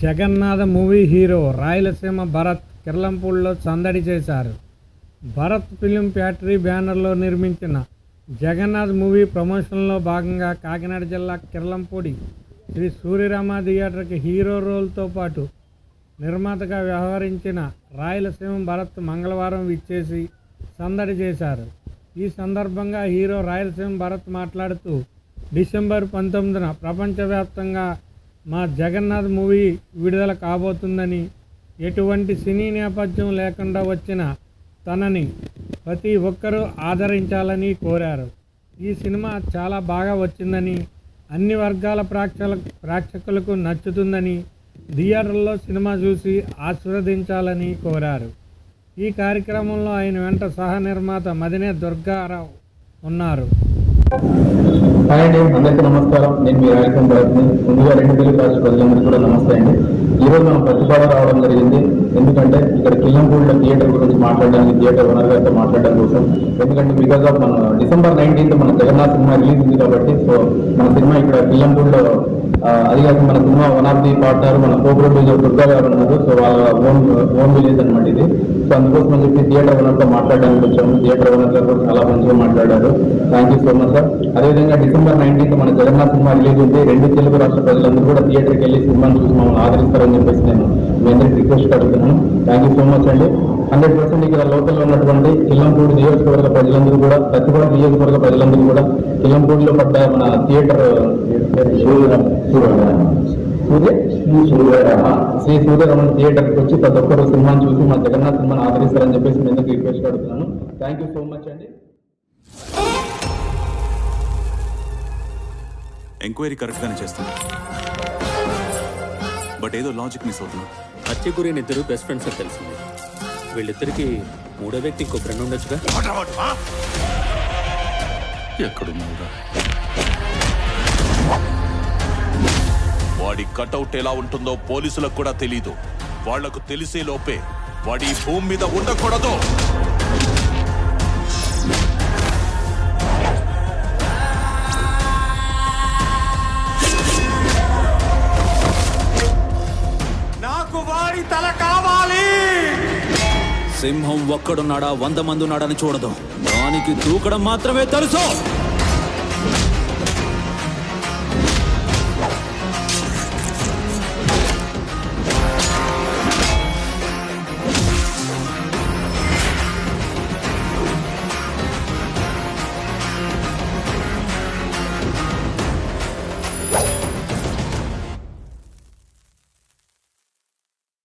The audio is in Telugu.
జగన్నాథ మూవీ హీరో రాయలసీమ భరత్ కిర్లంపూడిలో సందడి చేశారు. భరత్ ఫిలిం ఫ్యాక్టరీ బ్యానర్లో నిర్మించిన జగన్నాథ్ మూవీ ప్రమోషన్లో భాగంగా కాకినాడ జిల్లా కిర్లంపూడి శ్రీ సూర్యరామ థియేటర్కి హీరో రోల్తో పాటు నిర్మాతగా వ్యవహరించిన రాయలసీమ భరత్ మంగళవారం విచ్చేసి సందడి చేశారు. ఈ సందర్భంగా హీరో రాయలసీమ భరత్ మాట్లాడుతూ డిసెంబర్ పంతొమ్మిదిన ప్రపంచవ్యాప్తంగా మా జగన్నాథ్ మూవీ విడుదల కాబోతుందని ఎటువంటి సినీ నేపథ్యం లేకుండా వచ్చిన తనని ప్రతి ఒక్కరూ ఆదరించాలని కోరారు. ఈ సినిమా చాలా బాగా వచ్చిందని అన్ని వర్గాల ప్రేక్షల ప్రేక్షకులకు నచ్చుతుందని థియేటర్లో సినిమా చూసి ఆశీర్వదించాలని కోరారు. ఈ కార్యక్రమంలో ఆయన వెంట సహ నిర్మాత మదినే దుర్గారావు ఉన్నారు. హాయ్ అండి అందరికీ నమస్కారం. నేను మీ రాయలసీమ భరత్ని ముందుగా రెండు తెలుగు రాష్ట్ర ప్రజలందరికీ కూడా నమస్తే అండి. ఈ రోజు మనం ప్రతిపాదన రావడం జరిగింది. ఎందుకంటే ఇక్కడ కిల్లంపూడిలో థియేటర్ గురించి మాట్లాడడానికి థియేటర్ ఓనర్ గారితో మాట్లాడడం కోసం. ఎందుకంటే బికాస్ ఆఫ్ మన డిసెంబర్ నైన్టీన్త్ మన జగన్నాథ్ సినిమా రిలీజ్ ఉంది కాబట్టి సో మన సినిమా ఇక్కడ కిల్లంపూడిలో అది కాక మన సినిమా వన్ ఆఫ్ ది పార్ట్నర్ మన కో ప్రొడ్యూసర్ దుర్గా గారు ఉన్నారు. సో వాళ్ళ ఓన్ ఓన్ విలేజ్ అనమాట ఇది. సో అందుకోసం అని చెప్పి థియేటర్ ఓనర్తో మాట్లాడడానికి వచ్చాము. థియేటర్ ఓనర్ గారు కూడా చాలా మంచిగా మాట్లాడారు. Thank you so much sir అదేవిధంగా డిసెంబర్ నైన్టీన్త్ మన జగన్నాథ్ సినిమా రిలీజ్ ఉంది. రెండు తెలుగు రాష్ట్ర ప్రజలందరూ కూడా థియేటర్కి వెళ్ళి సినిమాను చూసి మమ్మల్ని అని చెప్పేసి నేను మీ అందరికి రిక్వెస్ట్ అడుగుతున్నాను థ్యాంక్ యూ సో మచ్ అండి. హండ్రెడ్ పర్సెంట్ ఇక్కడ లోకల్లో ఉన్నటువంటి కిల్లంపూడి నియోజకవర్గ ప్రజలందరూ కూడా ప్రతిపాడ నియోజకవర్గ ప్రజలందరూ కూడా కిల్లంపూడిలో పడ్డ మన థియేటర్ సూర్య? శ్రీ సూర్యరమణ థియేటర్కి వచ్చి ప్రతి ఒక్కరు సినిమాని చూసి మా జగన్నాథ్ సినిమాని ఆదరిస్తారని చెప్పేసి నేను అందరికి రిక్వెస్ట్ అడుగుతున్నాను థ్యాంక్ యూ సో మచ్ అండి. ఎంక్వైరీ కరెక్ట్గానే చేస్తున్నా. బట్ ఏదో లాజిక్ మిస్ అవుతున్నా. హత్య గురైన ఇద్దరు బెస్ట్ ఫ్రెండ్స్ అని తెలిసింది. వీళ్ళిద్దరికి మూడో వ్యక్తి ఇంకో ఫ్రెండ్ ఉండొచ్చుగా? ఎక్కడున్నావురా? వాడి కటౌట్ ఎలా ఉంటుందో పోలీసులకు కూడా తెలీదు. వాళ్ళకు తెలిసే లోపే వాడి భూమి మీద ఉండకూడదు. తల కావాలి. సింహం ఒక్కడున్నాడా వంద మంది ఉన్నాడని చూడదు. దానికి దూకడం మాత్రమే తెలుసు.